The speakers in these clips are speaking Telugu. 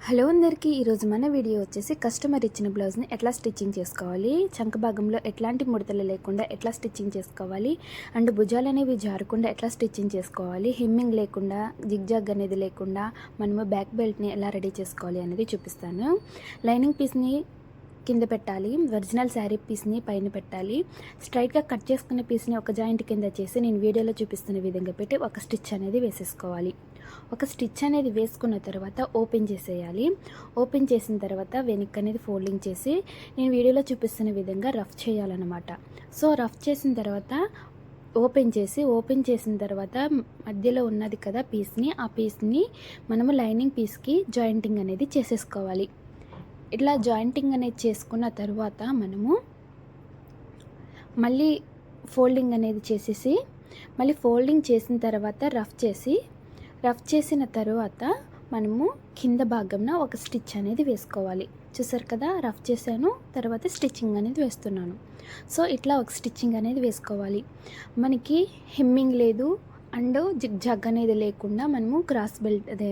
హలో అందరికీ ఈరోజు మన వీడియో వచ్చేసి కస్టమర్ ఇచ్చిన బ్లౌజ్ని ఎట్లా స్టిచ్చింగ్ చేసుకోవాలి చంక భాగంలో ఎట్లాంటి ముడతలు లేకుండా ఎట్లా స్టిచ్చింగ్ చేసుకోవాలి అండ్ భుజాలు అనేవి జారకుండా ఎట్లా స్టిచ్చింగ్ చేసుకోవాలి హిమ్మింగ్ లేకుండా జిగ్జాగ్ అనేది లేకుండా మనము బ్యాక్ బెల్ట్ని ఎలా రెడీ చేసుకోవాలి అనేది చూపిస్తాను. లైనింగ్ పీస్ని కింద పెట్టాలి. ఒరిజినల్ శారీ పీస్ని పైన పెట్టాలి. స్ట్రైట్గా కట్ చేసుకున్న పీస్ని ఒక జాయింట్ కింద చేసి నేను వీడియోలో చూపిస్తున్న విధంగా పెట్టి ఒక స్టిచ్ అనేది వేసేసుకోవాలి. ఒక స్టిచ్ అనేది వేసుకున్న తర్వాత ఓపెన్ చేసేయాలి. ఓపెన్ చేసిన తర్వాత వెనక్ అనేది ఫోల్డింగ్ చేసి నేను వీడియోలో చూపిస్తున్న విధంగా రఫ్ చేయాలన్నమాట. సో రఫ్ చేసిన తర్వాత ఓపెన్ చేసి ఓపెన్ చేసిన తర్వాత మధ్యలో ఉన్నది కదా పీస్ని ఆ పీస్ని మనము లైనింగ్ పీస్కి జాయింటింగ్ అనేది చేసేసుకోవాలి. ఇట్లా జాయింటింగ్ అనేది చేసుకున్న తర్వాత మనము మళ్ళీ ఫోల్డింగ్ అనేది చేసేసి మళ్ళీ ఫోల్డింగ్ చేసిన తర్వాత రఫ్ చేసి రఫ్ చేసిన తర్వాత మనము కింద భాగంన ఒక స్టిచ్ అనేది వేసుకోవాలి. చూసారు కదా రఫ్ చేశాను తర్వాత స్టిచ్చింగ్ అనేది వేస్తున్నాను. సో ఇట్లా ఒక స్టిచ్చింగ్ అనేది వేసుకోవాలి. మనకి హెమ్మింగ్ లేదు అండ్ జిగ్ జగ్ అనేది లేకుండా మనము క్రాస్ బెల్ట్ అదే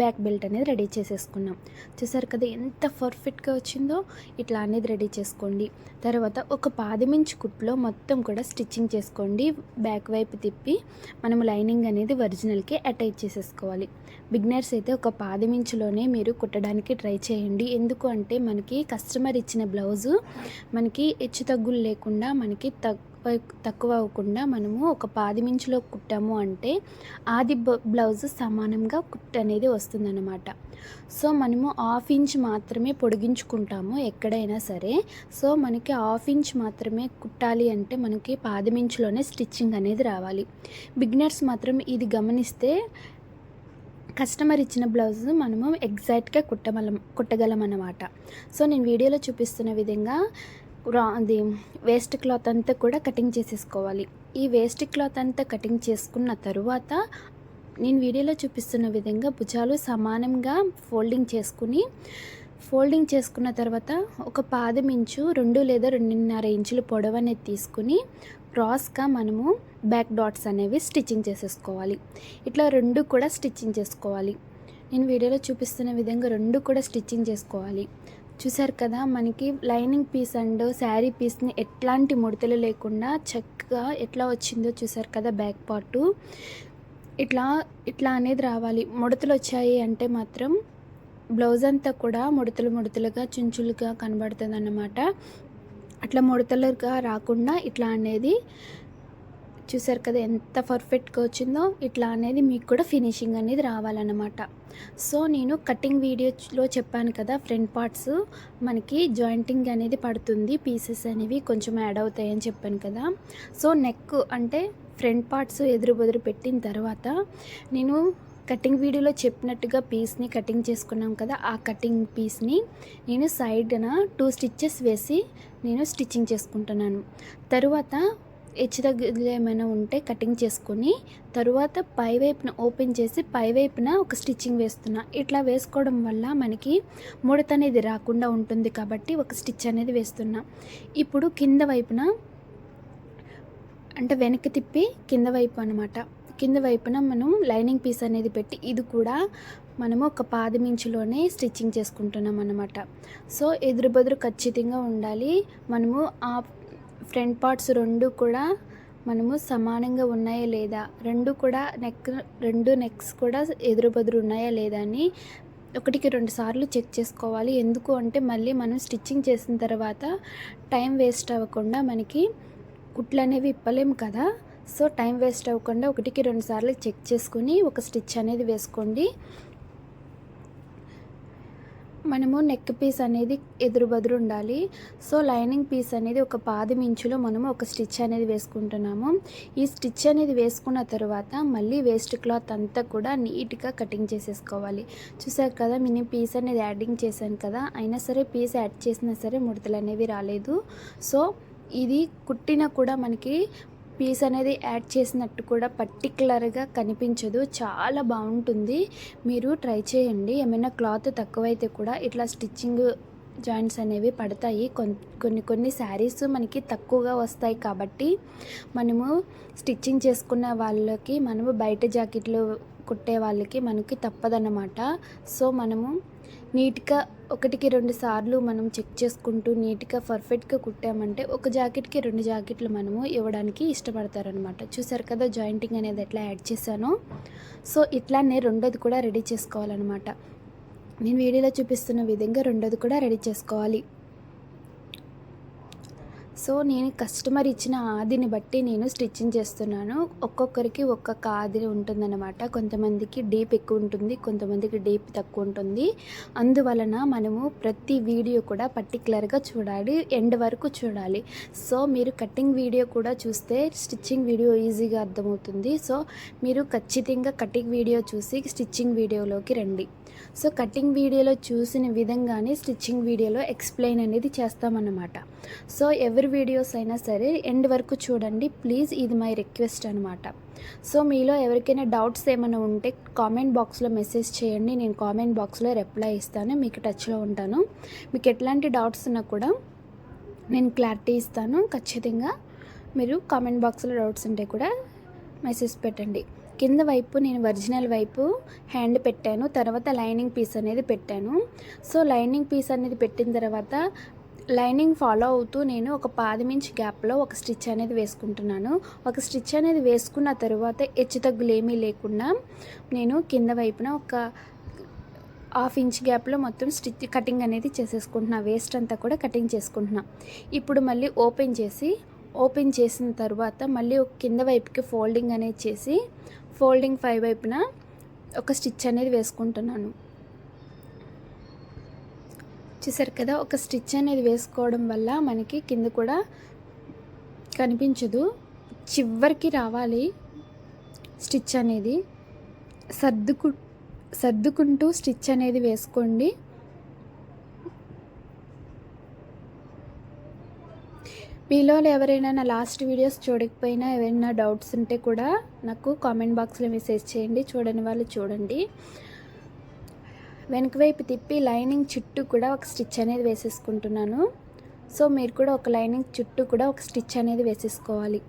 బ్యాక్ బెల్ట్ అనేది రెడీ చేసేసుకున్నాం. చూసారు కదా ఎంత పర్ఫెక్ట్గా వచ్చిందో? ఇట్లా అనేది రెడీ చేసుకోండి. తర్వాత ఒక పాదమించి కుట్లో మొత్తం కూడా స్టిచ్చింగ్ చేసుకోండి. బ్యాక్ వైపు తిప్పి మనము లైనింగ్ అనేది ఒరిజినల్కి అటాచ్ చేసేసుకోవాలి. బిగ్నర్స్ అయితే ఒక పాదమించులోనే మీరు కుట్టడానికి ట్రై చేయండి. ఎందుకు అంటే మనకి కస్టమర్ ఇచ్చిన బ్లౌజు మనకి హెచ్చు తగ్గులు లేకుండా మనకి తక్కువ తక్కువ అవ్వకుండా మనము ఒక పాది మించులో కుట్టాము అంటే ఆది బ్లౌజ్ సమానంగా కుట్ అనేది వస్తుందన్నమాట. సో మనము హాఫ్ ఇంచ్ మాత్రమే పొడిగించుకుంటాము ఎక్కడైనా సరే. సో మనకి హాఫ్ ఇంచ్ మాత్రమే కుట్టాలి అంటే మనకి పాదమించులోనే స్టిచ్చింగ్ అనేది రావాలి. బిగినర్స్ మాత్రం ఇది గమనిస్తే కస్టమర్ ఇచ్చిన బ్లౌజ్ మనము ఎగ్జాక్ట్గా కుట్టగలం కుట్టగలం అన్నమాట సో నేను వీడియోలో చూపిస్తున్న విధంగా అది వేస్ట్ క్లాత్ అంతా కూడా కటింగ్ చేసేసుకోవాలి. ఈ వేస్ట్ క్లాత్ అంతా కటింగ్ చేసుకున్న తరువాత నేను వీడియోలో చూపిస్తున్న విధంగా భుజాలు సమానంగా ఫోల్డింగ్ చేసుకుని ఫోల్డింగ్ చేసుకున్న తర్వాత ఒక పాదం ఇంచు రెండు లేదా రెండున్నర ఇంచులు పొడవు అనేది తీసుకుని క్రాస్గా మనము బ్యాక్ డాట్స్ అనేవి స్టిచ్చింగ్ చేసేసుకోవాలి. ఇట్లా రెండు కూడా స్టిచ్చింగ్ చేసుకోవాలి. నేను వీడియోలో చూపిస్తున్న విధంగా రెండు కూడా స్టిచ్చింగ్ చేసుకోవాలి. చూసారు కదా మనకి లైనింగ్ పీస్ అండ్ శారీ పీస్ని ఎట్లాంటి ముడతలు లేకుండా చక్కగా ఎట్లా వచ్చిందో చూసారు కదా బ్యాక్ పార్టు. ఇట్లా ఇట్లా అనేది రావాలి. ముడతలు వచ్చాయి అంటే మాత్రం బ్లౌజ్ అంతా కూడా ముడతలు ముడతలుగా చుంచులుగా కనబడుతుంది అన్నమాట అట్లా ముడతలుగా రాకుండా ఇట్లా అనేది చూసారు కదా ఎంత పర్ఫెక్ట్గా వచ్చిందో? ఇట్లా అనేది మీకు కూడా ఫినిషింగ్ అనేది రావాలన్నమాట. సో నేను కటింగ్ వీడియోలో చెప్పాను కదా ఫ్రంట్ పార్ట్స్ మనకి జాయింటింగ్ అనేది పడుతుంది పీసెస్ అనేవి కొంచెం యాడ్ అవుతాయని చెప్పాను కదా. సో నెక్ అంటే ఫ్రంట్ పార్ట్స్ ఎదురు బెదురు పెట్టిన తర్వాత నేను కటింగ్ వీడియోలో చెప్పినట్టుగా పీస్ని కటింగ్ చేసుకున్నాం కదా ఆ కటింగ్ పీస్ని నేను సైడ్న టూ స్టిచ్చెస్ వేసి నేను స్టిచ్చింగ్ చేసుకుంటున్నాను. తరువాత హెచ్చు తగ్గులు ఏమైనా ఉంటే కటింగ్ చేసుకొని తరువాత పై వైపున ఓపెన్ చేసి పై వైపున ఒక స్టిచ్చింగ్ వేస్తున్నా. ఇట్లా వేసుకోవడం వల్ల మనకి ముడత అనేది రాకుండా ఉంటుంది కాబట్టి ఒక స్టిచ్ అనేది వేస్తున్నా. ఇప్పుడు కింద వైపున అంటే వెనక్కి తిప్పి కింద వైపు అనమాట కింద వైపున మనం లైనింగ్ పీస్ అనేది పెట్టి ఇది కూడా మనము ఒక పాదమించులోనే స్టిచ్చింగ్ చేసుకుంటున్నాం అనమాట సో ఎదురు బదురు ఖచ్చితంగా ఉండాలి. మనము ఆ ఫ్రంట్ పార్ట్స్ రెండు కూడా మనము సమానంగా ఉన్నాయా లేదా? రెండు కూడా నెక్ రెండు నెక్స్ కూడా ఎదురుబదురు ఉన్నాయా లేదా అని ఒకటికి రెండు సార్లు చెక్ చేసుకోవాలి. ఎందుకు అంటే మళ్ళీ మనం స్టిచ్చింగ్ చేసిన తర్వాత టైం వేస్ట్ అవ్వకుండా మనకి కుట్లు అనేవి ఇప్పలేము కదా? సో టైం వేస్ట్ అవ్వకుండా ఒకటికి రెండు సార్లు చెక్ చేసుకుని ఒక స్టిచ్ అనేది వేసుకోండి. మనము నెక్ పీస్ అనేది ఎదురు బదురు ఉండాలి. సో లైనింగ్ పీస్ అనేది ఒక పాది మించులో మనము ఒక స్టిచ్ అనేది వేసుకుంటున్నాము. ఈ స్టిచ్ అనేది వేసుకున్న తర్వాత మళ్ళీ వేస్ట్ క్లాత్ అంతా కూడా నీట్గా కటింగ్ చేసేసుకోవాలి. చూసారు కదా మినీ పీస్ అనేది యాడింగ్ చేశాను కదా. అయినా సరే పీస్ యాడ్ చేసినా సరే ముడతలు అనేవి రాలేదు. సో ఇది కుట్టినా కూడా మనకి పీస్ అనేది యాడ్ చేసినట్టు కూడా పర్టికులర్గా కనిపించదు. చాలా బాగుంటుంది. మీరు ట్రై చేయండి. ఏమైనా క్లాత్ తక్కువైతే కూడా ఇట్లా స్టిచ్చింగ్ జాయింట్స్ అనేవి పడతాయి. కొన్ని కొన్ని శారీస్ మనకి తక్కువగా వస్తాయి కాబట్టి మనము స్టిచ్చింగ్ చేసుకున్న వాళ్ళకి మనము బయట జాకెట్లు కుట్టే వాళ్ళకి మనకి తప్పదన్నమాట. సో మనము నీట్గా ఒకటికి రెండు సార్లు మనం చెక్ చేసుకుంటూ నీట్గా పర్ఫెక్ట్గా కుట్టామంటే ఒక జాకెట్కి రెండు జాకెట్లు మనము ఇవ్వడానికి ఇష్టపడతారనమాట చూసారు కదా జాయింటింగ్ అనేది ఎట్లా యాడ్ చేశానో. సో ఇట్లానే రెండోది కూడా రెడీ చేసుకోవాలన్నమాట. నేను వీడియోలో చూపిస్తున్న విధంగా రెండోది కూడా రెడీ చేసుకోవాలి. సో నేను కస్టమర్ ఇచ్చిన ఆదిని బట్టి నేను స్టిచ్చింగ్ చేస్తున్నాను. ఒక్కొక్కరికి ఒక్కొక్క ఆది ఉంటుందన్నమాట. కొంతమందికి డీప్ ఎక్కువ ఉంటుంది కొంతమందికి డీప్ తక్కువ ఉంటుంది. అందువలన మనము ప్రతి వీడియో కూడా పర్టికులర్గా చూడాలి ఎండ్ వరకు చూడాలి. సో మీరు కటింగ్ వీడియో కూడా చూస్తే స్టిచ్చింగ్ వీడియో ఈజీగా అర్థమవుతుంది. సో మీరు ఖచ్చితంగా కటింగ్ వీడియో చూసి స్టిచ్చింగ్ వీడియోలోకి రండి. సో కటింగ్ వీడియోలో చూసిన విధంగానే స్టిచ్చింగ్ వీడియోలో ఎక్స్ప్లెయిన్ అనేది చేస్తామన్నమాట. సో ఎవరి వీడియోస్ అయినా సరే ఎండ్ వరకు చూడండి ప్లీజ్ ఇది మై రిక్వెస్ట్ అనమాట సో మీలో ఎవరికైనా డౌట్స్ ఏమైనా ఉంటే కామెంట్ బాక్స్లో మెసేజ్ చేయండి నేను కామెంట్ బాక్స్లో రిప్లై ఇస్తాను మీకు టచ్లో ఉంటాను. మీకు ఎట్లాంటి డౌట్స్ ఉన్నా కూడా నేను క్లారిటీ ఇస్తాను. ఖచ్చితంగా మీరు కామెంట్ బాక్స్లో డౌట్స్ ఉంటే కూడా మెసేజ్ పెట్టండి. కింద వైపు నేను ఒరిజినల్ వైపు హ్యాండ్ పెట్టాను తర్వాత లైనింగ్ పీస్ అనేది పెట్టాను. సో లైనింగ్ పీస్ అనేది పెట్టిన తర్వాత లైనింగ్ ఫాలో అవుతూ నేను ఒక పాదమించి గ్యాప్లో ఒక స్టిచ్ అనేది వేసుకుంటున్నాను. ఒక స్టిచ్ అనేది వేసుకున్న తర్వాత హెచ్చు తగ్గులు ఏమీ లేకుండా నేను కింద వైపున ఒక హాఫ్ ఇంచ్ గ్యాప్లో మొత్తం స్టిచ్ కటింగ్ అనేది చేసేసుకుంటున్నా. వేస్ట్ అంతా కూడా కటింగ్ చేసుకుంటున్నా. ఇప్పుడు మళ్ళీ ఓపెన్ చేసి ఓపెన్ చేసిన తర్వాత మళ్ళీ కింద వైపుకి ఫోల్డింగ్ అనేది చేసి ఫోల్డింగ్ ఫైవ్ వైపున ఒక స్టిచ్ అనేది వేసుకుంటున్నాను. చూసారు కదా ఒక స్టిచ్ అనేది వేసుకోవడం వల్ల మనకి కింద కూడా కనిపించదు. చివరికి రావాలి స్టిచ్ అనేది. సర్దుకు సర్దుకుంటూ స్టిచ్ అనేది వేసుకోండి. మీలో ఎవరైనా నా లాస్ట్ వీడియోస్ చూడకపోయినా ఏమైనా డౌట్స్ ఉంటే కూడా నాకు కామెంట్ బాక్స్లో మెసేజ్ చేయండి. చూడని వాళ్ళు చూడండి. వెనక వైపు తిప్పి లైనింగ్ చుట్టూ కూడా ఒక స్టిచ్ అనేది వేసేసుకుంటున్నాను. సో మీరు కూడా ఒక లైనింగ్ చుట్టూ కూడా ఒక స్టిచ్ అనేది వేసేసుకోవాలి.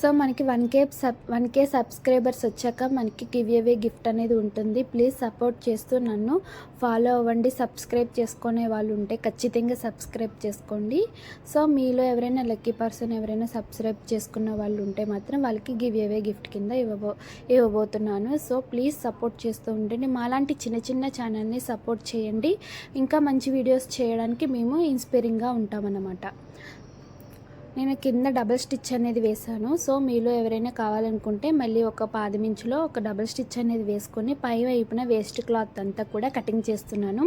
సో మనకి one K sub one K subscribers వచ్చాక మనకి గివ్ అవే గిఫ్ట్ అనేది ఉంటుంది. ప్లీజ్ సపోర్ట్ చేస్తూ నన్ను. ఫాలో అవ్వండి. సబ్స్క్రైబ్ చేసుకునే వాళ్ళు ఉంటే ఖచ్చితంగా సబ్స్క్రైబ్ చేసుకోండి. సో మీలో ఎవరైనా లక్కీ పర్సన్ ఎవరైనా సబ్స్క్రైబ్ చేసుకున్న వాళ్ళు ఉంటే మాత్రం వాళ్ళకి గివ్ అవే గిఫ్ట్ కింద ఇవ్వబో ఇవ్వబోతున్నాను. సో ప్లీజ్ సపోర్ట్ చేస్తూ ఉండండి. మాలాంటి చిన్న చిన్న ఛానల్ని సపోర్ట్ చేయండి. ఇంకా మంచి వీడియోస్ చేయడానికి మేము ఇన్స్పైరింగ్గా ఉంటామన్నమాట. నేను కింద డబల్ స్టిచ్ అనేది వేసాను సో మీలో ఎవరైనా కావాలనుకుంటే మళ్ళీ ఒక పాదమించులో ఒక డబల్ స్టిచ్ అనేది వేసుకొని పై వైపున వేస్ట్ క్లాత్ అంతా కూడా కటింగ్ చేస్తున్నాను.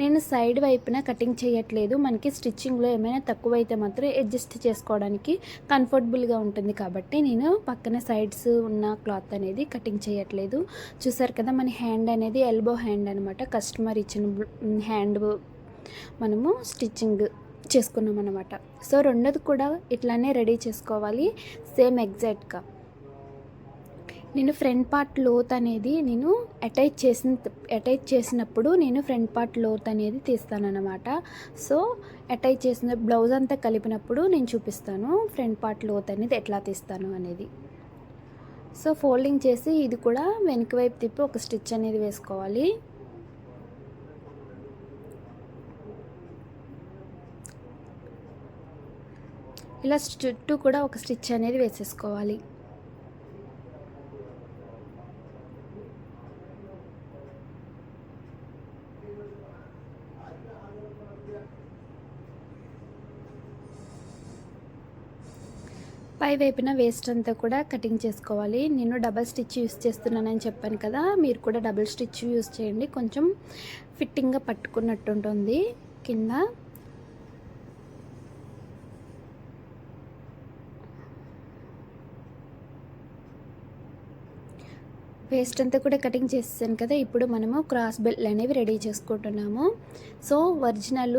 నేను సైడ్ వైపున కటింగ్ చేయట్లేదు. మనకి స్టిచ్చింగ్లో ఏమైనా తక్కువ అయితే మాత్రం అడ్జస్ట్ చేసుకోవడానికి కంఫర్టబుల్గా ఉంటుంది కాబట్టి నేను పక్కన సైడ్స్ ఉన్న క్లాత్ అనేది కటింగ్ చేయట్లేదు. చూసారు కదా మన హ్యాండ్ అనేది ఎల్బో హ్యాండ్ అనమాట కస్టమర్ ఇచ్చిన హ్యాండ్ మనము స్టిచ్చింగ్ చేసుకున్నాం అనమాట సో రెండోది కూడా ఇట్లానే రెడీ చేసుకోవాలి సేమ్ ఎగ్జాక్ట్గా. నేను ఫ్రంట్ పార్ట్ లోత్ అనేది నేను అటాచ్ చేసిన అటాచ్ చేసినప్పుడు నేను ఫ్రంట్ పార్ట్ లోత్ అనేది తీస్తానన్నమాట. సో అటాచ్ చేసిన బ్లౌజ్ అంతా కలిపినప్పుడు నేను చూపిస్తాను ఫ్రంట్ పార్ట్ లోత్ అనేది ఎట్లా తీస్తాను అనేది. సో ఫోల్డింగ్ చేసి ఇది కూడా వెనుక వైపు తిప్పి ఒక స్టిచ్ అనేది వేసుకోవాలి. ఇలా చుట్టూ కూడా ఒక స్టిచ్ అనేది వేసేసుకోవాలి. పై వైపున వేస్ట్ అంతా కూడా కటింగ్ చేసుకోవాలి. నేను డబల్ స్టిచ్ యూస్ చేస్తున్నానని చెప్పాను కదా మీరు కూడా డబల్ స్టిచ్ యూస్ చేయండి. కొంచెం ఫిట్టింగ్గా పట్టుకున్నట్టు ఉంటుంది. కింద పేస్ట్ అంతా కూడా కటింగ్ చేసేసాను కదా ఇప్పుడు మనము క్రాస్ బెల్ట్ అనేవి రెడీ చేసుకుంటున్నాము. So original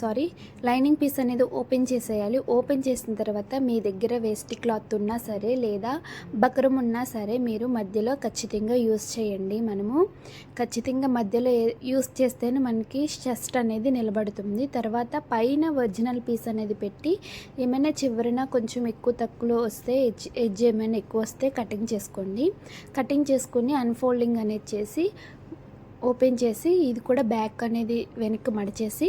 sari lining piece అనేది ఓపెన్ చేసేయాలి. ఓపెన్ చేసిన తర్వాత మీ దగ్గర వేస్ట్ క్లాత్ ఉన్నా సరే లేదా బక్రం ఉన్నా సరే మీరు మధ్యలో ఖచ్చితంగా యూస్ చేయండి మనము. ఖచ్చితంగా మధ్యలో యూస్ చేస్తేనే మనకి చెస్ట్ అనేది నిలబడుతుంది. తర్వాత పైన ఒరిజినల్ పీస్ అనేది పెట్టి ఏమైనా చివరిన కొంచెం ఎక్కువ తక్కువలో వస్తే ఎడ్జ్ ఎడ్జ్ ఏమైనా ఎక్కువ వస్తే కటింగ్ చేసుకోండి. కటింగ్ చేసుకుని అన్ఫోల్డింగ్ అనేది చేసి ఓపెన్ చేసి ఇది కూడా బ్యాక్ అనేది వెనక్కి మడిచేసి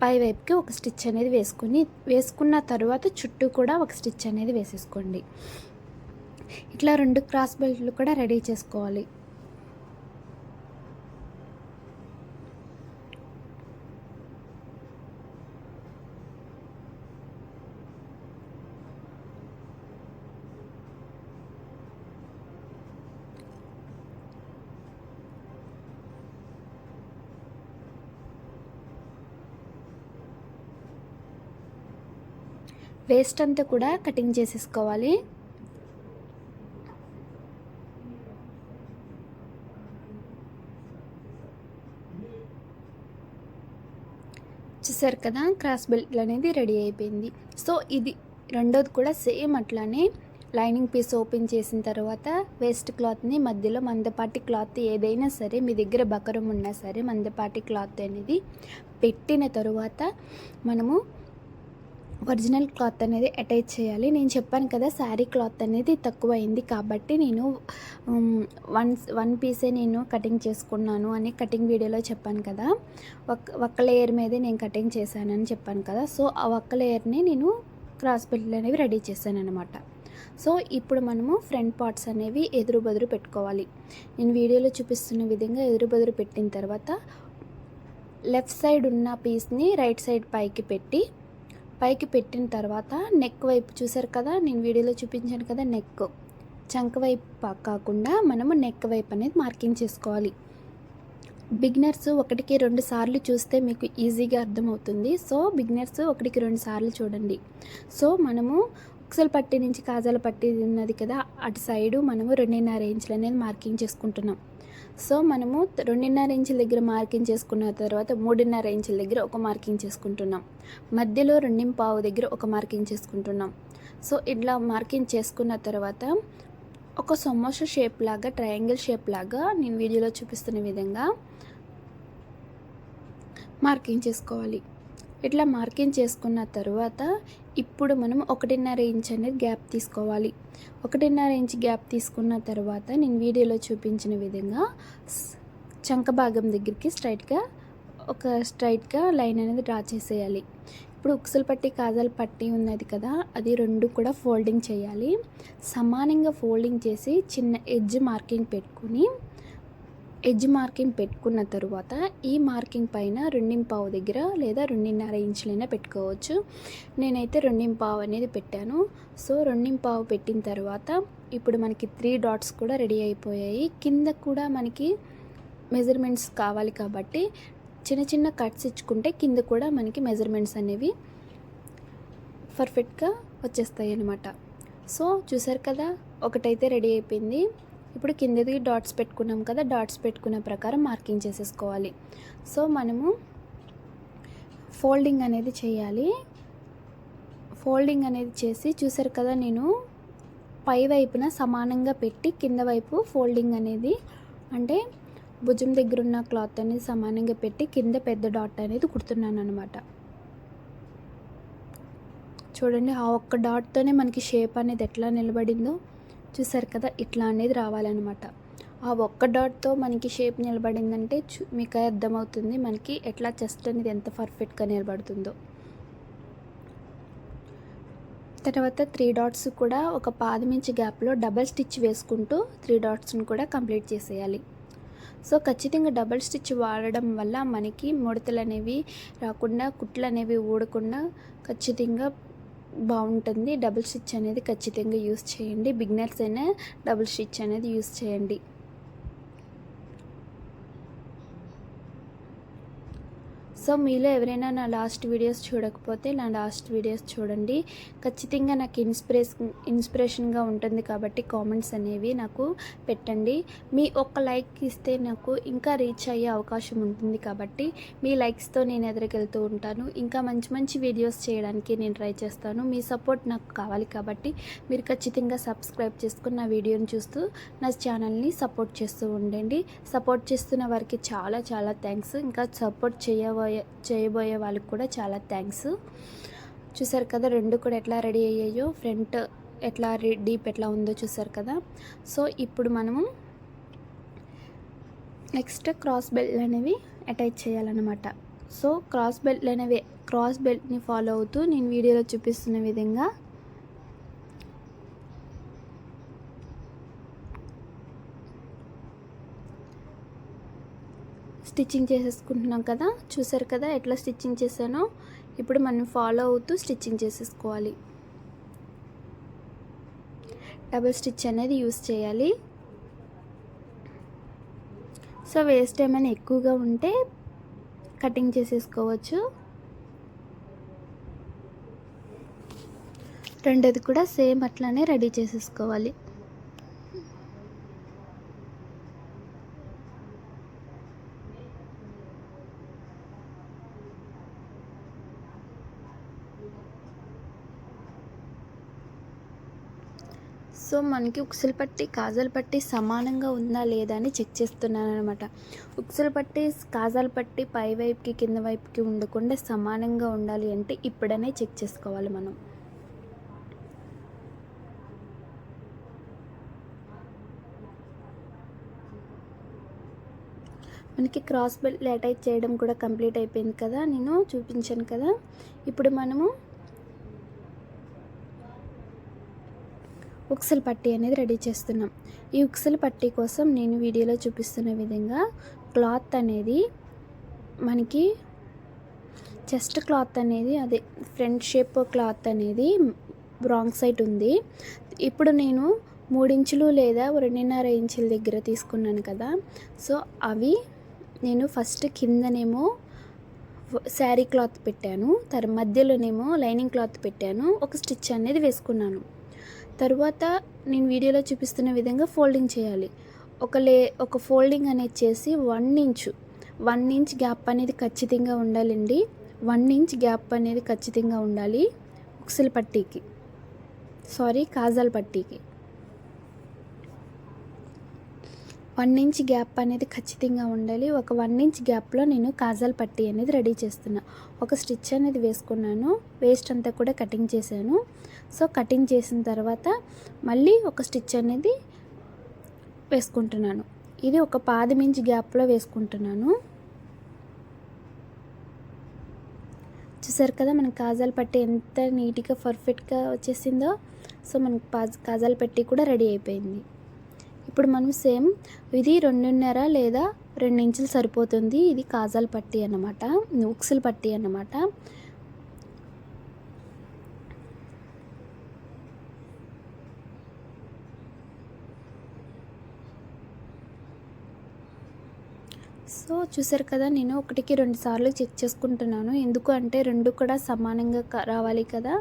పై వైపుకి ఒక స్టిచ్ అనేది వేసుకుని వేసుకున్న తర్వాత చుట్టూ కూడా ఒక స్టిచ్ అనేది వేసేసుకోండి. ఇట్లా రెండు క్రాస్ బెల్ట్లు కూడా రెడీ చేసుకోవాలి. వేస్ట్ అంతా కూడా కటింగ్ చేసేసుకోవాలి. చూసారు కదా క్రాస్ బెల్ట్ అనేది రెడీ అయిపోయింది. సో ఇది రెండోది కూడా సేమ్ అట్లానే లైనింగ్ పీస్ ఓపెన్ చేసిన తర్వాత వేస్ట్ క్లాత్ని మధ్యలో మందపాటి క్లాత్ ఏదైనా సరే మీ దగ్గర బకరం ఉన్నా సరే మందపాటి క్లాత్ అనేది పెట్టిన తరువాత మనము ఒరిజినల్ క్లాత్ అనేది అటాచ్ చేయాలి. నేను చెప్పాను కదా శారీ క్లాత్ అనేది తక్కువ అయింది కాబట్టి నేను వన్ వన్ పీసే నేను కటింగ్ చేసుకున్నాను అని కటింగ్ వీడియోలో చెప్పాను కదా. ఒక్క ఒక్క లేయర్ మీదే నేను కటింగ్ చేశానని చెప్పాను కదా. సో ఆ ఒక్క లేయర్ని నేను క్రాస్ బెల్ట్లు అనేవి రెడీ చేశాను అనమాట సో ఇప్పుడు మనము ఫ్రంట్ పార్ట్స్ అనేవి ఎదురు బదురు పెట్టుకోవాలి. నేను వీడియోలో చూపిస్తున్న విధంగా ఎదురు బదురు పెట్టిన తర్వాత లెఫ్ట్ సైడ్ ఉన్న పీస్ని రైట్ సైడ్ పైకి పెట్టి పైకి పెట్టిన తర్వాత నెక్ వైపు చూసారు కదా నేను వీడియోలో చూపించాను కదా నెక్ చంక వైపు కాకుండా మనము నెక్ వైపు అనేది మార్కింగ్ చేసుకోవాలి. బిగినర్స్ ఒకటికి రెండు సార్లు చూస్తే మీకు ఈజీగా అర్థమవుతుంది. సో బిగినర్స్ ఒకటికి రెండు సార్లు చూడండి. సో మనము ఉక్సల పట్టి నుంచి కాజాల పట్టి ఉన్నది కదా అటు సైడు మనము రెండున్నర ఇంచులు అనేది మార్కింగ్ చేసుకుంటున్నాం. సో మనము రెండున్నర ఇంచుల దగ్గర మార్కింగ్ చేసుకున్న తర్వాత మూడున్నర ఇంచుల దగ్గర ఒక మార్కింగ్ చేసుకుంటున్నాం. మధ్యలో రెండింపావు దగ్గర ఒక మార్కింగ్ చేసుకుంటున్నాం. సో ఇట్లా మార్కింగ్ చేసుకున్న తర్వాత ఒక సమోసా షేప్ లాగా ట్రయాంగిల్ షేప్ లాగా నేను వీడియోలో చూపిస్తున్న విధంగా మార్కింగ్ చేసుకోవాలి. ఇట్లా మార్కింగ్ చేసుకున్న తర్వాత ఇప్పుడు మనం ఒకటిన్నర ఇంచ్ అనేది గ్యాప్ తీసుకోవాలి. ఒకటిన్నర ఇంచ్ గ్యాప్ తీసుకున్న తర్వాత నేను వీడియోలో చూపించిన విధంగా చంక భాగం దగ్గరికి స్ట్రైట్గా ఒక స్ట్రైట్గా లైన్ అనేది డ్రా చేసేయాలి. ఇప్పుడు ఉక్సులు పట్టి కాజాల పట్టి ఉన్నది కదా అది రెండు కూడా ఫోల్డింగ్ చేయాలి. సమానంగా ఫోల్డింగ్ చేసి చిన్న ఎడ్జ్ మార్కింగ్ పెట్టుకుని ఎడ్జ్ మార్కింగ్ పెట్టుకున్న తరువాత ఈ మార్కింగ్ పైన రెండింపావు దగ్గర లేదా రెండున్నర ఇంచులైనా పెట్టుకోవచ్చు. నేనైతే రెండింపావు అనేది పెట్టాను. సో రెండింపావు పెట్టిన తర్వాత ఇప్పుడు మనకి త్రీ డాట్స్ కూడా రెడీ అయిపోయాయి. కింద కూడా మనకి మెజర్మెంట్స్ కావాలి కాబట్టి చిన్న చిన్న కట్స్ ఇచ్చుకుంటే కింద కూడా మనకి మెజర్మెంట్స్ అనేవి పర్ఫెక్ట్గా వచ్చేస్తాయి అన్నమాట సో చూసారు కదా ఒకటైతే రెడీ అయిపోయింది. ఇప్పుడు కిందది డాట్స్ పెట్టుకున్నాం కదా డాట్స్ పెట్టుకున్న ప్రకారం మార్కింగ్ చేసేసుకోవాలి. సో మనము ఫోల్డింగ్ అనేది చేయాలి. ఫోల్డింగ్ అనేది చేసి చూసారు కదా నేను పై వైపున సమానంగా పెట్టి కింద వైపు ఫోల్డింగ్ అనేది అంటే భుజం దగ్గర ఉన్న క్లాత్ అనేది సమానంగా పెట్టి కింద పెద్ద డాట్ అనేది కుడుతున్నాను అనమాట చూడండి ఆ ఒక్క డాట్తోనే మనకి షేప్ అనేది ఎట్లా నిలబడిందో. చూసారు కదా ఇట్లా అనేది రావాలన్నమాట. ఆ ఒక్క డాట్తో మనకి షేప్ నిలబడిందంటే మీకు అర్థమవుతుంది మనకి ఎట్లా చెస్ట్ అనేది ఎంత పర్ఫెక్ట్గా నిలబడుతుందో. తర్వాత త్రీ డాట్స్ కూడా ఒక పాదమించి గ్యాప్లో డబల్ స్టిచ్ వేసుకుంటూ త్రీ డాట్స్ని కూడా కంప్లీట్ చేసేయాలి. సో ఖచ్చితంగా డబల్ స్టిచ్ వాడడం వల్ల మనకి ముడతలు అనేవి రాకుండా కుట్లు అనేవి ఊడకుండా ఖచ్చితంగా బాగుంటుంది. డబుల్ స్టిచ్ అనేది ఖచ్చితంగా యూస్ చేయండి. బిగినర్స్ అయినా డబుల్ స్టిచ్ అనేది యూస్ చేయండి. సో మీలో ఎవరైనా నా లాస్ట్ వీడియోస్ చూడకపోతే నా లాస్ట్ వీడియోస్ చూడండి. ఖచ్చితంగా నాకు ఇన్స్పిరేషన్ ఇన్స్పిరేషన్గా ఉంటుంది కాబట్టి కామెంట్స్ అనేవి నాకు పెట్టండి. మీ ఒక్క లైక్ ఇస్తే నాకు ఇంకా రీచ్ అయ్యే అవకాశం ఉంటుంది కాబట్టి మీ లైక్స్తో నేను ఎదురుకెళ్తూ ఉంటాను. ఇంకా మంచి మంచి వీడియోస్ చేయడానికి నేను ట్రై చేస్తాను. మీ సపోర్ట్ నాకు కావాలి కాబట్టి మీరు ఖచ్చితంగా సబ్స్క్రైబ్ చేసుకుని నా వీడియోని చూస్తూ నా ఛానల్ని సపోర్ట్ చేస్తూ ఉండండి. సపోర్ట్ చేస్తున్న వారికి చాలా చాలా థ్యాంక్స్. ఇంకా సపోర్ట్ చేయబోయే చేయబోయే వాళ్ళకి కూడా చాలా థ్యాంక్స్. చూసారు కదా రెండు కూడా ఎట్లా రెడీ అయ్యాయో ఫ్రంట్ ఎట్లా డీప్ ఎట్లా ఉందో చూసారు కదా. సో ఇప్పుడు మనము నెక్స్ట్ క్రాస్ బెల్ట్ అనేవి అటాచ్ చేయాలన్నమాట. సో క్రాస్ బెల్ట్ అనేవి క్రాస్ బెల్ట్ని ఫాలో అవుతూ నేను వీడియోలో చూపిస్తున్న విధంగా స్టిచ్చింగ్ చేసేసుకుంటున్నాం కదా చూసారు కదా ఎట్లా స్టిచ్చింగ్ చేశానో? ఇప్పుడు మనం ఫాలో అవుతూ స్టిచ్చింగ్ చేసేసుకోవాలి. డబుల్ స్టిచ్ అనేది యూస్ చేయాలి. సో వేస్ట్ ఏమైనా ఎక్కువగా ఉంటే కటింగ్ చేసేసుకోవచ్చు. రెండోది కూడా సేమ్ అట్లానే రెడీ చేసేసుకోవాలి. మనకి ఉక్సులు పట్టి కాజల్ పట్టి సమానంగా ఉందా లేదా అని చెక్ చేస్తున్నాను అనమాట ఉక్సులు పట్టి కాజాలు పట్టి పై వైపుకి కింద వైపుకి ఉండకుండా సమానంగా ఉండాలి అంటే ఇప్పుడనే చెక్ చేసుకోవాలి మనం. మనకి క్రాస్ బెల్ట్ అటాచ్ చేయడం కూడా కంప్లీట్ అయిపోయింది కదా నేను చూపించాను కదా. ఇప్పుడు మనము ఉక్సల్ పట్టీ అనేది రెడీ చేస్తున్నాం. ఈ ఉక్సల్ పట్టీ కోసం నేను వీడియోలో చూపిస్తున్న విధంగా క్లాత్ అనేది మనకి చెస్ట్ క్లాత్ అనేది అదే ఫ్రంట్ షేప్ క్లాత్ అనేది రాంగ్ సైడ్ ఉంది. ఇప్పుడు నేను మూడించులు లేదా రెండున్నర ఇంచుల దగ్గర తీసుకున్నాను కదా. సో అవి నేను ఫస్ట్ కిందనేమో శారీ క్లాత్ పెట్టాను. తర్వాత మధ్యలోనేమో లైనింగ్ క్లాత్ పెట్టాను. ఒక స్టిచ్ అనేది వేసుకున్నాను. తరువాత నేను వీడియోలో చూపిస్తున్న విధంగా ఫోల్డింగ్ చేయాలి. ఒక లే ఒక ఫోల్డింగ్ అనేది చేసి one inch one inch gap అనేది ఖచ్చితంగా ఉండాలండి. వన్ ఇంచ్ గ్యాప్ అనేది ఖచ్చితంగా ఉండాలి. ఉక్సల పట్టీకి. సారీ కాజాల పట్టీకి. వన్ ఇంచ్ గ్యాప్ అనేది ఖచ్చితంగా ఉండాలి. ఒక వన్ ఇంచ్ గ్యాప్లో నేను కాజాల్ పట్టీ అనేది రెడీ చేస్తున్నా. ఒక స్టిచ్ అనేది వేసుకున్నాను. వేస్ట్ అంతా కూడా కటింగ్ చేశాను. సో కటింగ్ చేసిన తర్వాత మళ్ళీ ఒక స్టిచ్ అనేది వేసుకుంటున్నాను. ఇది ఒక పాదం ఇంచ్ గ్యాప్లో వేసుకుంటున్నాను. చూసారు కదా మన కాజాలు పట్టి ఎంత నీట్గా పర్ఫెక్ట్గా వచ్చేసిందో. సో మనకి కాజాలు పెట్టి కూడా రెడీ అయిపోయింది. ఇప్పుడు మనం సేమ్ ఇది రెండున్నర లేదా రెండు ఇంచులు సరిపోతుంది. ఇది కాజాల పట్టి అన్నమాట. ఉక్సుల పట్టి అన్నమాట. సో చూసారు కదా నేను ఒకటికి రెండు సార్లు చెక్ చేసుకుంటున్నాను. ఎందుకు అంటే రెండు కూడా సమానంగా రావాలి కదా.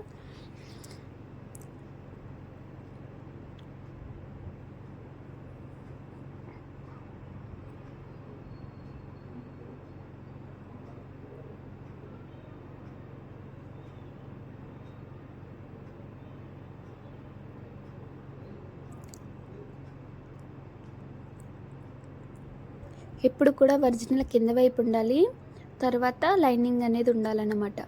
ఎప్పుడు కూడా ఒరిజినల్ కింద వైపు ఉండాలి. తర్వాత లైనింగ్ అనేది ఉండాలన్నమాట.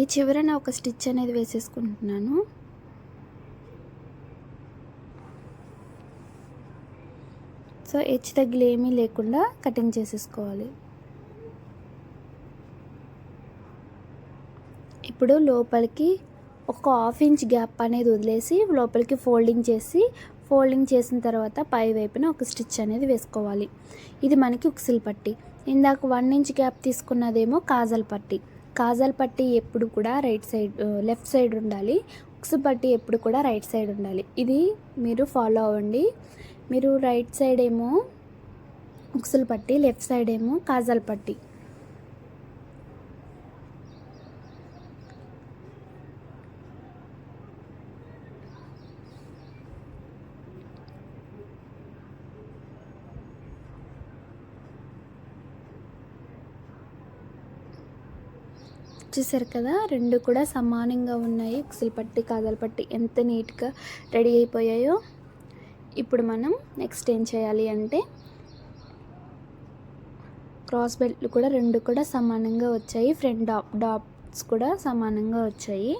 ఈ చివరన ఒక స్టిచ్ అనేది వేసేసుకుంటున్నాను. సో హెచ్ తగ్గులు ఏమీ లేకుండా కటింగ్ చేసేసుకోవాలి. ఇప్పుడు లోపలికి ఒక హాఫ్ ఇంచ్ గ్యాప్ అనేది వదిలేసి లోపలికి ఫోల్డింగ్ చేసి ఫోల్డింగ్ చేసిన తర్వాత పై వైపున ఒక స్టిచ్ అనేది వేసుకోవాలి. ఇది మనకి ఉక్సిల్ పట్టి. ఇందాక వన్ ఇంచ్ గ్యాప్ తీసుకున్నదేమో కాజల్ పట్టి. కాజల్ పట్టి ఎప్పుడు కూడా రైట్ సైడ్ లెఫ్ట్ సైడ్ ఉండాలి. ఉక్స్ పట్టి ఎప్పుడు కూడా రైట్ సైడ్ ఉండాలి. ఇది మీరు ఫాలో అవ్వండి. మీరు రైట్ సైడ్ ఏమో ఉక్సులు పట్టి లెఫ్ట్ సైడ్ ఏమో కాజల్ పట్టి. చూసారు కదా రెండు కూడా సమానంగా ఉన్నాయి. ఉక్సులు పట్టి కాగల పట్టి ఎంత నీట్గా రెడీ అయిపోయాయో. ఇప్పుడు మనం నెక్స్ట్ ఏం చేయాలి అంటే క్రాస్ బెల్ట్లు కూడా రెండు కూడా సమానంగా వచ్చాయి. ఫ్రంట్ డాప్ డాప్స్ కూడా సమానంగా వచ్చాయి.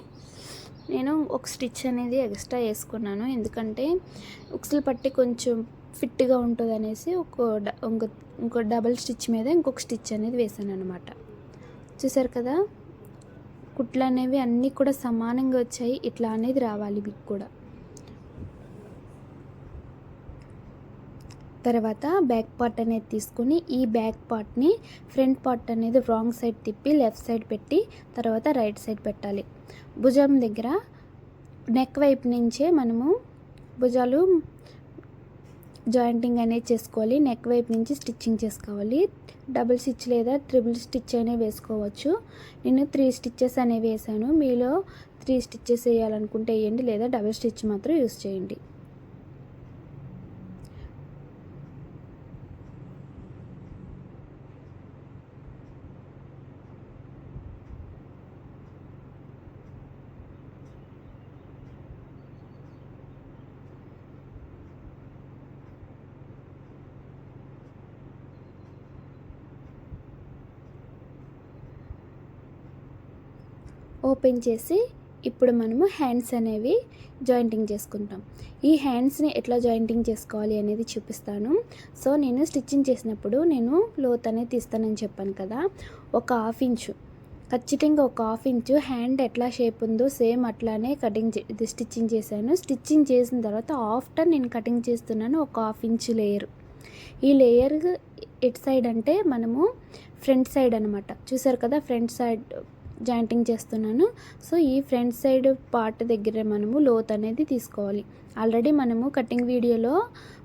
నేను ఒక స్టిచ్ అనేది ఎక్స్ట్రా వేసుకున్నాను. ఎందుకంటే ఉక్సులు పట్టి కొంచెం ఫిట్గా ఉంటుంది అనేసి ఒక డ- ఇంకో ఇంకో డబల్ స్టిచ్ మీద ఇంకొక స్టిచ్ అనేది వేసాను అనమాట చూసారు కదా? కుట్లు అనేవి అన్నీ కూడా సమానంగా వచ్చాయి. ఇట్లా అనేది రావాలి మీకు కూడా. తర్వాత బ్యాక్ పార్ట్ అనేది తీసుకుని ఈ బ్యాక్ పార్ట్ని ఫ్రంట్ పార్ట్ అనేది రాంగ్ సైడ్ తిప్పి లెఫ్ట్ సైడ్ పెట్టి తర్వాత రైట్ సైడ్ పెట్టాలి. భుజం దగ్గర నెక్ వైపు నుంచే మనము భుజాలు జాయింటింగ్ అనేది చేసుకోవాలి. నెక్ వైపు నుంచి స్టిచ్చింగ్ చేసుకోవాలి. డబుల్ స్టిచ్ లేదా ట్రిపుల్ స్టిచ్ అయినా వేసుకోవచ్చు. నేను త్రీ స్టిచ్చెస్ అనేవి వేసాను మీలో త్రీ స్టిచ్చెస్ వేయాలనుకుంటే వేయండి లేదా డబుల్ స్టిచ్ మాత్రం యూస్ చేయండి. ఓపెన్ చేసి ఇప్పుడు మనము హ్యాండ్స్ అనేవి జాయింటింగ్ చేసుకుంటాం. ఈ హ్యాండ్స్ని ఎట్లా జాయింటింగ్ చేసుకోవాలి అనేది చూపిస్తాను. సో నేను స్టిచ్చింగ్ చేసినప్పుడు నేను లోత్ అనేది తీస్తానని చెప్పాను కదా ఒక హాఫ్ ఇంచు. ఖచ్చితంగా ఒక హాఫ్ ఇంచు హ్యాండ్ ఎట్లా షేప్ ఉందో సేమ్ అట్లానే కటింగ్ చే- ఇది స్టిచ్చింగ్ చేశాను. స్టిచ్చింగ్ చేసిన తర్వాత ఆఫ్టర్ నేను కటింగ్ చేస్తున్నాను ఒక హాఫ్ ఇంచు లేయర్. ఈ లేయర్ ఎట్ సైడ్ అంటే మనము ఫ్రంట్ సైడ్ అనమాట చూసారు కదా ఫ్రంట్ సైడ్ జాయింటింగ్ చేస్తున్నాను. సో ఈ ఫ్రంట్ సైడ్ పార్ట్ దగ్గర మనము లోత్ అనేది తీసుకోవాలి. ఆల్రెడీ మనము కటింగ్ వీడియోలో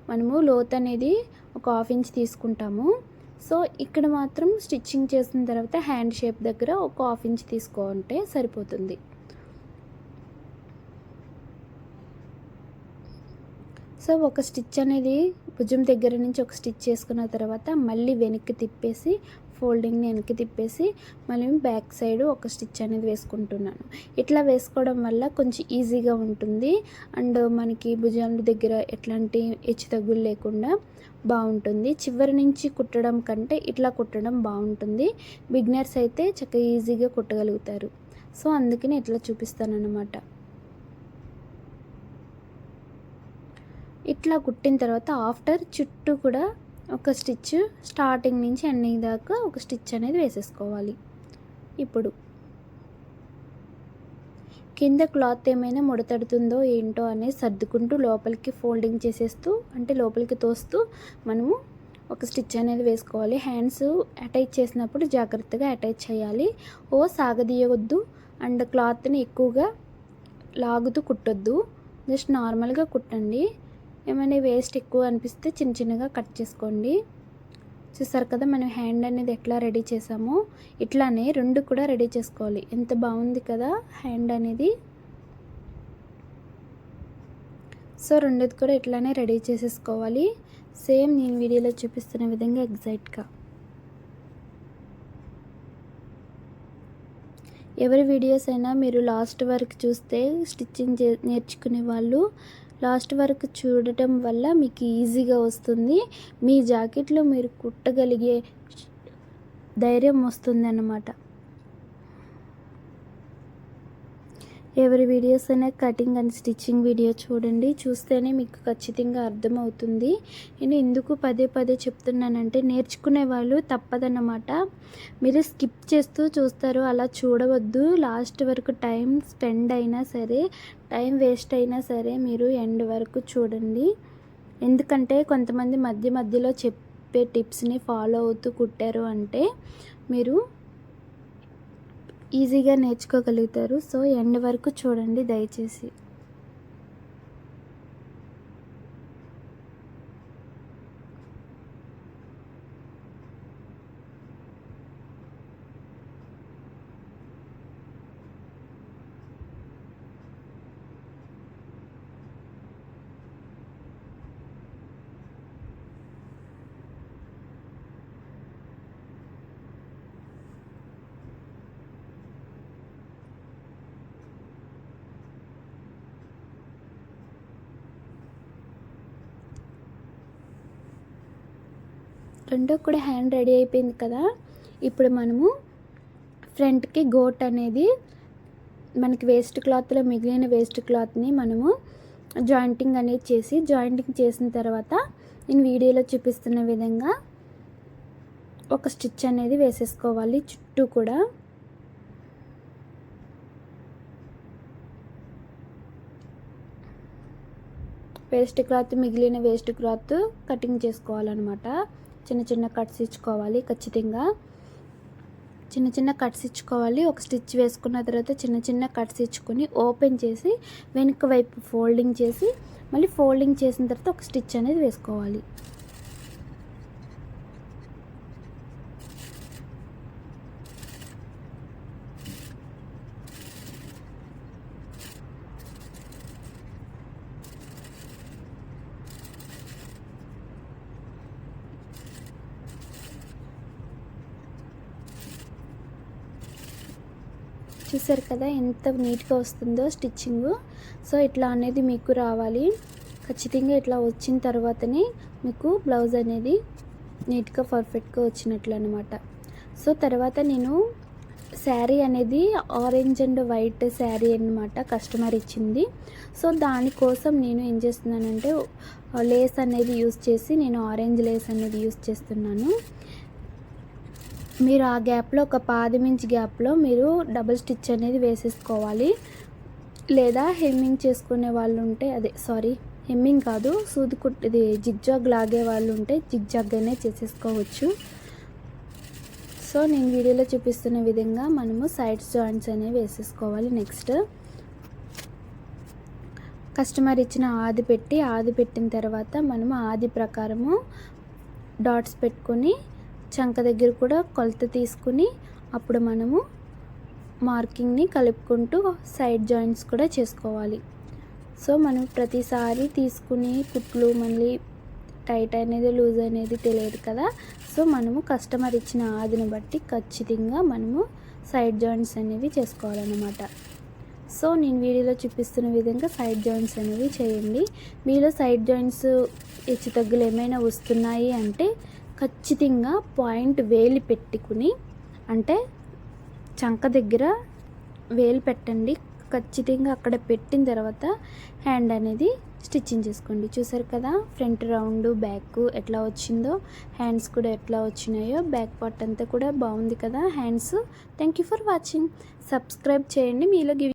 మనము లోత్ అనేది ఒక హాఫ్ ఇంచ్ తీసుకుంటాము. సో ఇక్కడ మాత్రం స్టిచ్చింగ్ చేసిన తర్వాత హ్యాండ్ షేప్ దగ్గర ఒక హాఫ్ ఇంచ్ తీసుకుంటే సరిపోతుంది. సో ఒక స్టిచ్ అనేది భుజం దగ్గర నుంచి ఒక స్టిచ్ చేసుకున్న తర్వాత మళ్ళీ వెనక్కి తిప్పేసి ఫోల్డింగ్ని వెనక్కి తిప్పేసి మళ్ళీ బ్యాక్ సైడ్ ఒక స్టిచ్ అనేది వేసుకుంటున్నాను. ఇట్లా వేసుకోవడం వల్ల కొంచెం ఈజీగా ఉంటుంది. అండ్ మనకి భుజం దగ్గర ఎట్లాంటి హెచ్చు తగ్గులు లేకుండా బాగుంటుంది. చివరి నుంచి కుట్టడం కంటే ఇట్లా కుట్టడం బాగుంటుంది. బిగినర్స్ అయితే చక్కగా ఈజీగా కుట్టగలుగుతారు. సో అందుకని ఇట్లా చూపిస్తాను అనమాట ఇట్లా కుట్టిన తర్వాత ఆఫ్టర్ చుట్టూ కూడా ఒక స్టిచ్ స్టార్టింగ్ నుంచి ఎండింగ్ దాకా ఒక స్టిచ్ అనేది వేసేసుకోవాలి. ఇప్పుడు కింద క్లాత్ ఏమైనా ముడతడుతుందో ఏంటో అనేది సర్దుకుంటూ లోపలికి ఫోల్డింగ్ చేసేస్తూ అంటే లోపలికి తోస్తూ మనము ఒక స్టిచ్ అనేది వేసుకోవాలి. హ్యాండ్స్ అటాచ్ చేసినప్పుడు జాగ్రత్తగా అటాచ్ చేయాలి. ఓ సాగదీయవద్దు. అండ్ క్లాత్ని ఎక్కువగా లాగుతూ కుట్టొద్దు. జస్ట్ నార్మల్గా కుట్టండి. ఏమైనా వేస్ట్ ఎక్కువ అనిపిస్తే చిన్న చిన్నగా కట్ చేసుకోండి. చూసారు కదా మనం హ్యాండ్ అనేది ఎట్లా రెడీ చేసామో? ఇట్లానే రెండు కూడా రెడీ చేసుకోవాలి. ఎంత బాగుంది కదా హ్యాండ్ అనేది. సో రెండోది కూడా ఇట్లానే రెడీ చేసేసుకోవాలి. సేమ్ నేను వీడియోలో చూపిస్తున్న విధంగా ఎగ్జాక్ట్గా ఎవరి వీడియోస్ అయినా మీరు లాస్ట్ వరకు చూస్తే స్టిచ్చింగ్ చే నేర్చుకునే వాళ్ళు లాస్ట్ వరకు చూడటం వల్ల మీకు ఈజీగా వస్తుంది. మీ జాకెట్లో మీరు కుట్టగలిగే ధైర్యం వస్తుంది ఎవరి వీడియోస్ అయినా కటింగ్ అండ్ స్టిచ్చింగ్ వీడియో చూడండి. చూస్తేనే మీకు ఖచ్చితంగా అర్థమవుతుంది. నేను ఎందుకు పదే పదే చెప్తున్నానంటే నేర్చుకునే వాళ్ళు తప్పదన్నమాట. మీరు స్కిప్ చేస్తూ చూస్తారు అలా చూడవద్దు. లాస్ట్ వరకు టైం స్పెండ్ అయినా సరే టైం వేస్ట్ అయినా సరే మీరు ఎండ్ వరకు చూడండి. ఎందుకంటే కొంతమంది మధ్య మధ్యలో చెప్పే టిప్స్ని ఫాలో అవుతూ కుట్టారు అంటే మీరు ఈజీగా నేర్చుకోగలుగుతారు. సో ఎండ్ వరకు చూడండి దయచేసి. రెండో కూడా హ్యాండ్ రెడీ అయిపోయింది కదా. ఇప్పుడు మనము ఫ్రంట్కి గోట్ అనేది మనకి వేస్ట్ క్లాత్లో మిగిలిన వేస్ట్ క్లాత్ని మనము జాయింటింగ్ అనేది చేసి జాయింటింగ్ చేసిన తర్వాత నేను వీడియోలో చూపిస్తున్న విధంగా ఒక స్టిచ్ అనేది వేసేసుకోవాలి చుట్టూ కూడా. వేస్ట్ క్లాత్ మిగిలిన వేస్ట్ క్లాత్ కటింగ్ చేసుకోవాలన్నమాట. చిన్న చిన్న కట్స్ ఇచ్చుకోవాలి ఖచ్చితంగా. చిన్న చిన్న కట్స్ ఇచ్చుకోవాలి. ఒక స్టిచ్ వేసుకున్న తర్వాత చిన్న చిన్న కట్స్ ఇచ్చుకొని ఓపెన్ చేసి వెనుక వైపు ఫోల్డింగ్ చేసి మళ్ళీ ఫోల్డింగ్ చేసిన తర్వాత ఒక స్టిచ్ అనేది వేసుకోవాలి. చూసారు కదా ఎంత నీట్గా వస్తుందో స్టిచ్చింగ్. సో ఇట్లా అనేది మీకు రావాలి. ఖచ్చితంగా ఇట్లా వచ్చిన తర్వాతనే మీకు బ్లౌజ్ అనేది నీట్గా పర్ఫెక్ట్గా వచ్చినట్లు అనమాట సో తర్వాత నేను శారీ అనేది ఆరెంజ్ అండ్ వైట్ శారీ అనమాట కస్టమర్ ఇచ్చింది. సో దానికోసం నేను ఏం చేస్తున్నానంటే లేస్ అనేది యూస్ చేసి నేను ఆరెంజ్ లేస్ అనేది యూస్ చేస్తున్నాను. మీరు ఆ గ్యాప్లో ఒక పాదమించి గ్యాప్లో మీరు డబుల్ స్టిచ్ అనేది వేసేసుకోవాలి. లేదా హెమ్మింగ్ చేసుకునే వాళ్ళు ఉంటే అదే సారీ హెమ్మింగ్ కాదు సూది కుట్ ఇది జిగ్జాగ్ లాగే వాళ్ళు ఉంటే జిగ్జాగ్గానే చేసేసుకోవచ్చు. సో నేను వీడియోలో చూపిస్తున్న విధంగా మనము సైడ్స్ జాయింట్స్ అనేవి వేసేసుకోవాలి నెక్స్ట్. కస్టమర్ ఇచ్చిన ఆది పెట్టి ఆది పెట్టిన తర్వాత మనము ఆది ప్రకారము డాట్స్ పెట్టుకొని చంక దగ్గర కూడా కొలత తీసుకుని అప్పుడు మనము మార్కింగ్ని కలుపుకుంటూ సైడ్ జాయింట్స్ కూడా చేసుకోవాలి. సో మనం ప్రతిసారి తీసుకుని కుట్లు మళ్ళీ టైట్ అనేది లూజ్ అనేది తెలియదు కదా. సో మనము కస్టమర్ ఇచ్చిన ఆదిని బట్టి ఖచ్చితంగా మనము సైడ్ జాయింట్స్ అనేవి చేసుకోవాలన్నమాట. సో నేను వీడియోలో చూపిస్తున్న విధంగా సైడ్ జాయింట్స్ అనేవి చేయండి. మీలో సైడ్ జాయింట్స్ హెచ్చు తగ్గులు ఏమైనా వస్తున్నాయి అంటే ఖచ్చితంగా పాయింట్ వేలి పెట్టుకుని అంటే చంక దగ్గర వేలు పెట్టండి. ఖచ్చితంగా అక్కడ పెట్టిన తర్వాత హ్యాండ్ అనేది స్టిచ్చింగ్ చేసుకోండి. చూసారు కదా ఫ్రంట్ రౌండ్ బ్యాక్ ఎట్లా వచ్చిందో హ్యాండ్స్ కూడా ఎట్లా వచ్చినాయో బ్యాక్ పార్ట్ అంతా కూడా బాగుంది కదా. Hands thank you for watching. Subscribe చేయండి. మీలో గివ్